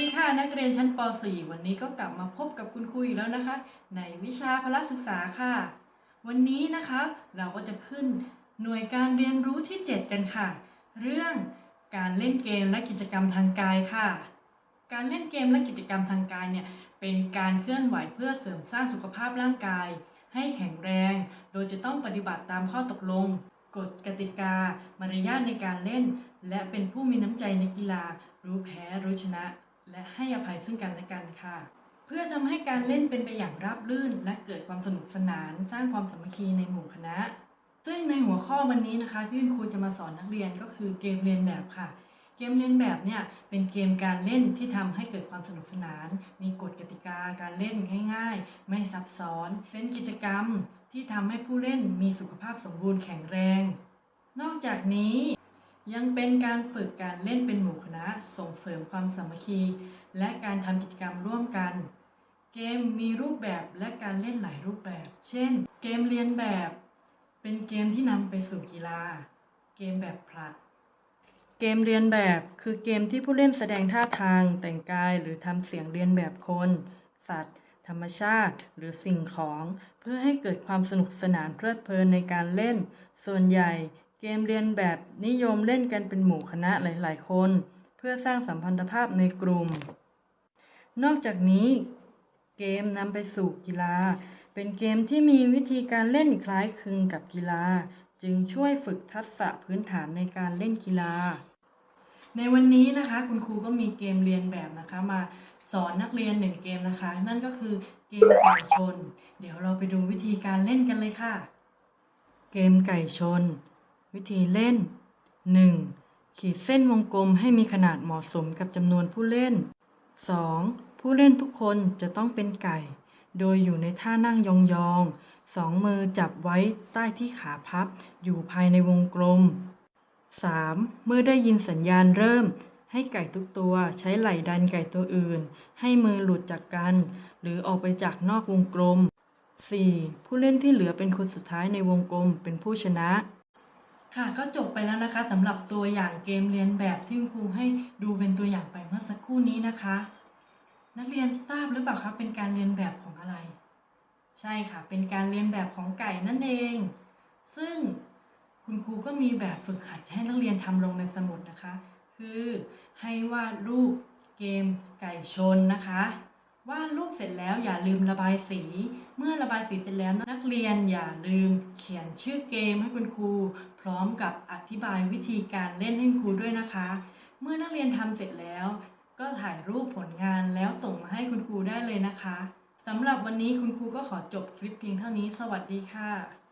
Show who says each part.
Speaker 1: ดีค่ะนักเรียนชั้นป .4 วันนี้ก็กลับมาพบกับคุณครูอีกแล้วนะคะ ในวิชาพละศึกษาค่ะ วันนี้นะคะเราก็จะขึ้นหน่วยการเรียนรู้ที่ 7 กันค่ะ เรื่องการเล่นเกมและกิจกรรมทางกายค่ะ การเล่นเกมและกิจกรรมทางกายเนี่ยเป็นการเคลื่อนไหวเพื่อเสริมสร้างสุขภาพร่างกาย ให้แข็งแรง โดยจะต้องปฏิบัติตามข้อตกลงกฎกติกา มารยาทในการเล่น และเป็นผู้มีน้ำใจในกีฬา รู้แพ้ รู้ชนะ และให้อภัยซึ่งกันและกันค่ะ เพื่อทำให้การเล่นเป็นไปอย่างราบรื่น และเกิดความสนุกสนาน สร้างความสามัคคีในหมู่คณะ ซึ่งในหัวข้อวันนี้นะคะที่คุณครูจะมาสอนนักเรียนก็คือเกมเรียนแบบค่ะ เกมเรียนแบบเนี่ยเป็นเกมการเล่นที่ทำให้เกิดความสนุกสนาน มีกฎกติกาการเล่นง่าย ๆ ไม่ซับซ้อน เป็นกิจกรรมที่ทำให้ผู้เล่นมีสุขภาพสมบูรณ์แข็งแรง นอกจากนี้ ยังเป็นการฝึกการเล่นเป็นหมู่คณะส่งเสริมความสามัคคี และการทำกิจกรรมร่วมกัน เกมมีรูปแบบและการเล่นหลายรูปแบบ เช่น เกมเรียนแบบ เป็นเกมที่นำไปสู่กีฬา เกมแบบผลัด เกมเรียนแบบคือเกมที่ผู้เล่นแสดงท่าทาง แต่งกายหรือทำเสียงเรียนแบบคน สัตว์ ธรรมชาติ หรือสิ่งของ เพื่อให้เกิดความสนุกสนานเพลิดเพลินในการเล่น ส่วนใหญ่ เกมเรียนแบบนิยมเล่นกันเป็นหมู่คณะหลาย ๆ คน เพื่อสร้างสัมพันธภาพในกลุ่ม นอกจากนี้ เกมนำไปสู่กีฬา เป็นเกมที่มีวิธีการเล่นคล้ายคลึงกับกีฬา จึงช่วยฝึกทักษะพื้นฐานในการเล่นกีฬา ในวันนี้นะคะ คุณครูก็มีเกมเรียนแบบนะคะมาสอนนักเรียนหนึ่งเกมนะคะ นั่นก็คือเกมไก่ชน เดี๋ยวเราไปดูวิธีการเล่นกันเลยค่ะ เกมไก่ชน วิธีเล่น 1. ขีดเส้นวงกลมให้มีขนาดเหมาะสมกับจำนวนผู้เล่น 2. ผู้เล่นทุกคนจะต้องเป็นไก่ โดยอยู่ในท่านั่งยองๆสองมือจับไว้ใต้ที่ขาพับ อยู่ภายในวงกลม 3. เมื่อได้ยินสัญญาณเริ่ม ให้ไก่ทุกตัวใช้ไหล่ดันไก่ตัวอื่น ให้มือหลุดจากกัน หรือออกไปจากนอกวงกลม 4. ผู้เล่นที่เหลือเป็นคนสุดท้ายในวงกลมเป็นผู้ชนะ ค่ะก็จบไปแล้วนะคะสำหรับตัวอย่างเกมเรียนแบบที่คุณครูให้ดูเป็นตัวอย่างไปเมื่อสักครู่นี้นะคะ นักเรียนทราบหรือเปล่าคะเป็นการเรียนแบบของอะไร ใช่ค่ะ เป็นการเรียนแบบของไก่นั่นเอง ซึ่งคุณครูก็มีแบบฝึกหัดให้นักเรียนทำลงในสมุดนะคะ คือให้วาดรูปเกมไก่ชนนะคะ วาดรูปเสร็จแล้วอย่าลืมระบายสี เมื่อระบายสีเสร็จแล้วนักเรียนอย่าลืมเขียนชื่อเกมให้คุณครู พร้อมกับอธิบายวิธีการเล่นให้คุณครูด้วยนะคะ เมื่อนักเรียนทำเสร็จแล้ว ก็ถ่ายรูปผลงานแล้วส่งมาให้คุณครูได้เลยนะคะสำหรับวันนี้คุณครูก็ขอจบคลิปเพียงเท่านี้ สวัสดีค่ะ